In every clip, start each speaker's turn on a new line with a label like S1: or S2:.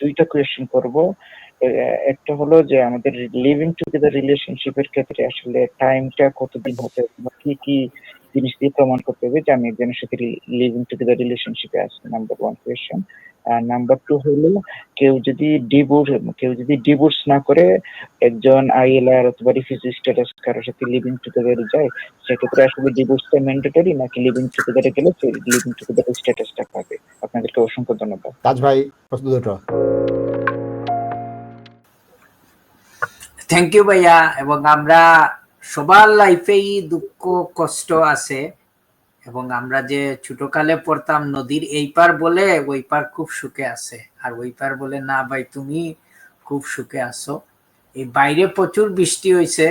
S1: দুইটা কোয়েশ্চেন করব। একটা হলো যে আমাদের লিভিং টুগেদার রিলেশনশিপের ক্ষেত্রে আসলে টাইমটা কতদিন হতে বা কি কি জিনিস দিয়ে প্রমাণ করতে হবে যে আমি একজনের সাথে লিভিং টুগেদার রিলেশনশিপে আছি নাম্বার ওয়ান কোয়েশ্চেন আর নাম্বার টু হলো কেউ যদি ডিভোর্স কেউ যদি ডিভোর্স না করে একজন আইএলআর অথবা রিফিউজি স্ট্যাটাস কারোর সাথে লিভিং টুগেদারে যায়, সেক্ষেত্রে আসলে ডিভোর্সটা ম্যান্ডেটরি নাকি লিভিং টুগেদারে গেলে সে লিভিং টুগেদার স্ট্যাটাসটা পাবে? আপনাদেরকে অসংখ্য ধন্যবাদ।
S2: তাজ ভাই প্রশ্ন দুটো
S3: থ্যাংক ইউ ভাইয়া এবং আমরা সবার লাইফেই দুঃখ কষ্ট আছে এবং আমরা যে ছোটকালে পড়তাম নদীর এই পার বলে ওই পার খুব সুখে আছে। আর ওই পার বলে না ভাই তুমি খুব সুখে আছো। এই বাইরে প্রচুর বৃষ্টি হয়েছে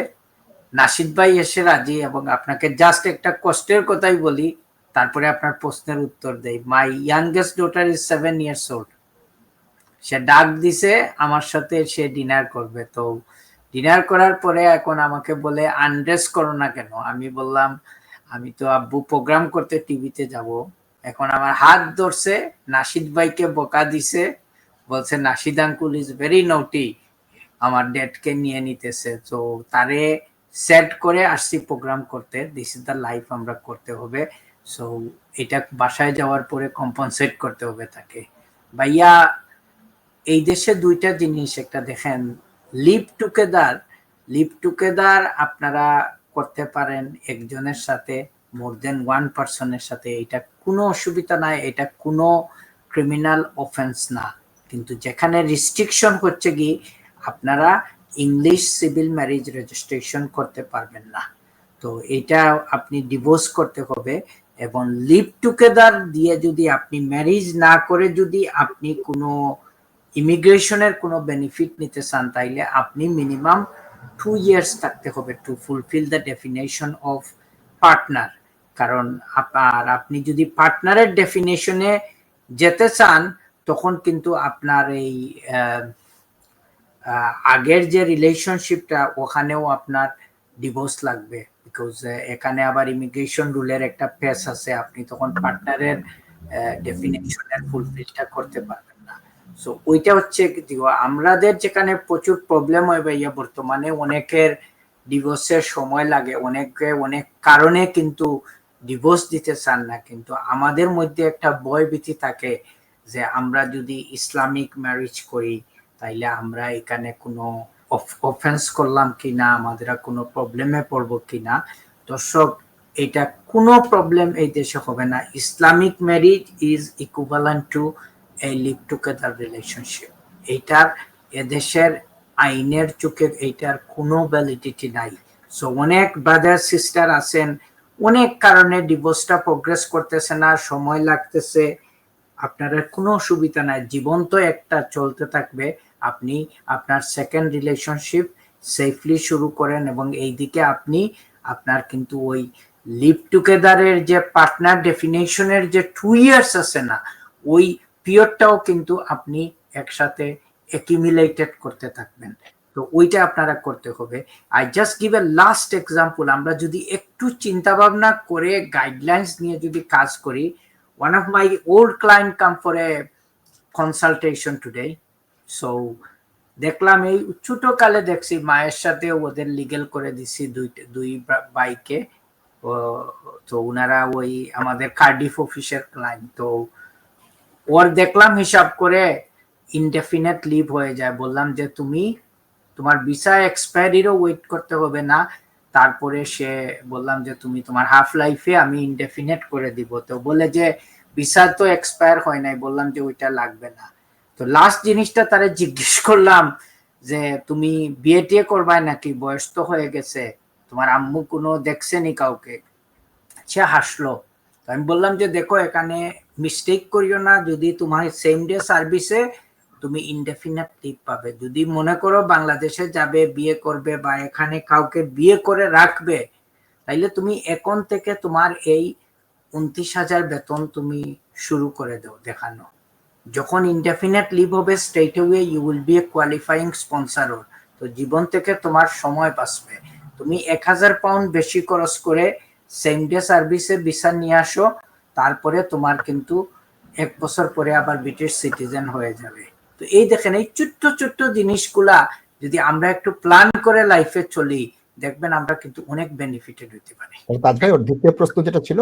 S3: নাসিদ ভাই এসে রাজি এবং আপনাকে জাস্ট একটা কষ্টের কথাই বলি তারপরে আপনার প্রশ্নের উত্তর দেই। My youngest daughter is seven years old সে ডাক দিছে, আমার সাথে সে ডিনার করবে। তো ডিনার করার পরে এখন আমাকে বলে আনড্রেস করো না কেন? আমি বললাম, আমি তো আব্বু প্রোগ্রাম করতে টিভিতে যাব। এখন আমার হাত ধরছে, নাসিদ ভাইকে বকা দিছে, বলছে, নাসিদ আঙ্কুল ইজ ভেরি নটি আমার ডেটকে নিয়ে নিতেছে। তো তারে সেট করে আসছি প্রোগ্রাম করতে। দিস ইজ দ্য লাইফ আমরা করতে হবে। সো এটা বাসায় যাওয়ার পরে কম্পনসেট করতে হবে তাকে। ভাইয়া, এই দেশে দুইটা জিনিস একটা দেখেন লিভ টুগেদার লিভ টুগেদার আপনারা করতে পারেন একজনের সাথে মোর দেন ওয়ান পার্সনের সাথে। এটা কোনো অসুবিধা নাই, এটা কোনো ক্রিমিনাল অফেন্স না। কিন্তু যেখানে রিস্ট্রিকশন হচ্ছে কি, আপনারা ইংলিশ সিভিল ম্যারেজ রেজিস্ট্রেশন করতে পারবেন না। তো এটা আপনি ডিভোর্স করতে হবে এবং লিভ টুগেদার দিয়ে যদি আপনি ম্যারেজ না করে যদি আপনি কোনো ইমিগ্রেশনের কোনো বেনিফিট নিতে চান, তাইলে আপনি মিনিমাম টু ইয়ার্স থাকতে হবে to fulfil the definition of partner কারণ আর আপনি যদি পার্টনারের ডেফিনেশনে যেতে চান, তখন কিন্তু আপনার এই আগের যে রিলেশনশিপটা ওখানেও আপনার ডিভোর্স লাগবে বিকজ এখানে আবার ইমিগ্রেশন রুলের একটা পেস আছে। আপনি তখন পার্টনারের ডেফিনেশনের ফুলফিলটা করতে পারবেন না। সো ওইটা হচ্ছে আমাদের যেখানে প্রচুর প্রবলেম হয় ভাইয়া, বর্তমানে অনেকের ডিভোর্সের সময় লাগে। অনেকে, অনেক কারণে কিন্তু ডিভোর্স দিতে চান না। কিন্তু আমাদের মধ্যে একটা ভয় ভীতি থাকে যে আমরা যদি ইসলামিক ম্যারেজ করি তাইলে আমরা এখানে কোনো অফেন্স করলাম কিনা, আমাদের কোনো প্রবলেমে পড়ব কিনা? দর্শক, এটা কোনো প্রবলেম এই দেশে হবে না। Islamic marriage is equivalent to a live together relationship এইটার, এদেশের আইনের চোখে এইটার কোনো ভ্যালিডিটি নাই। সো অনেক ব্রাদার সিস্টার আছেন, অনেক কারণে ডিভোর্সটা প্রোগ্রেস করতেছে না, সময় লাগতেছে। আপনার কোনো অসুবিধা নাই। জীবন তো একটা, চলতে থাকবে। আপনি আপনার সেকেন্ড রিলেশনশিপ সেফলি শুরু করেন এবং এই দিকে আপনি আপনার কিন্তু ওই লিভ টুগেদারের যে পার্টনার ডেফিনেশনের যে টু ইয়ার্স আছে না, ওই পিরিয়ডটাও কিন্তু আপনি একসাথে অ্যাকিউমুলেটেড করতে থাকবেন। তো ওইটা আপনারা করতে হবে। I just give a last example আমরা যদি একটু চিন্তা ভাবনা করে গাইডলাইন্স নিয়ে যদি কাজ করি one of my old client come for a consultation today so, দেখলাম এই ছোট কালে দেখছি মায়ের সাথে ওদের লিগেল করে দিছি দুই দুই বাইকে। তো ওনারা ওই আমাদের কার্ডিফ অফিসের ক্লায়েন্ট তো ওর দেখলাম হিসাব করে ইনডেফিনেট লিভ হয়ে যায়। বললাম যে, তুমি তোমার ভিসা এক্সপায়ারিরও ওয়েট করতে হবে না। তারপরে সে, বললাম যে, তুমি তোমার হাফ লাইফে আমি ইনডেফিনেট করে দিব। তো বলে যে ভিসা তো এক্সপায়ার হয় নাই। বললাম যে, ওইটা লাগবে না। তো লাস্ট জিনিসটা তারে জিজ্ঞেস করলাম যে, তুমি বিয়ে টিয়ে করবাই নাকি? বয়স তো হয়ে গেছে। তোমার আম্মু কোনো দেখছেনি কাউকে? সে হাসলো। আমি বললাম যে, দেখো, এখানে মিস্টেক করিও না। যদি তোমার সেম ডে সার্ভিসে তুমি ইনডেফিনেট লিভ পাবে। যদি মনে করো বাংলাদেশে যাবে বিয়ে করবে বা এখানে কাউকে বিয়ে করে রাখবে, তাইলে তুমি এখন থেকে তোমার এই উনত্রিশ হাজার বেতন তুমি শুরু করে দাও দেখানো। যখন ইনডেফিনেট লিভ হবে straight away you will be a qualifying sponsor তো জীবন থেকে তোমার সময় বাঁচবে। তুমি এক হাজার পাউন্ড বেশি খরচ করে সেম ডে সার্ভিসে ভিসা নিয়ে আসো, তারপরে তোমার কিন্তু এক বছর পরে আবার ব্রিটিশ সিটিজেন হয়ে যাবে। তো এই দেখেন, এই ছোট্ট ছোট্ট জিনিসগুলা যদি আমরা একটু প্ল্যান করে লাইফে চলি, দেখবেন আমরা কিন্তু অনেক বেনিফিটেড হতে পারি।
S2: তাজ ভাই দ্বিতীয় প্রশ্ন যেটা ছিল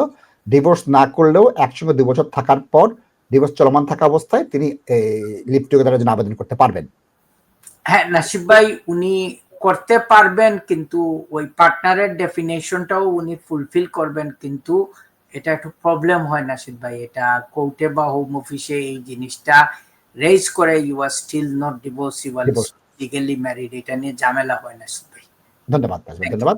S2: ডিভোর্স না করলেও একসঙ্গে দুই বছর থাকার পর ডিভোর্স চলমান থাকা অবস্থায় তিনি লিভ টুগেদারের জন্য আবেদন করতে পারবেন।
S3: হ্যাঁ নাসিব ভাই উনি করতে পারবেন কিন্তু ওই পার্টনারের ডেফিনেশনটাও উনি ফুলফিল করবেন কিন্তু এটা একটু প্রবলেম হয় নাসিব ভাই এটা কোর্টে বা হোম অফিসে এই জিনিসটা রেজ করে you are still not divorce you are. Legally married এটা নিয়ে ঝামেলা হয় নাসিব ভাই।
S2: ধন্যবাদ ধন্যবাদ।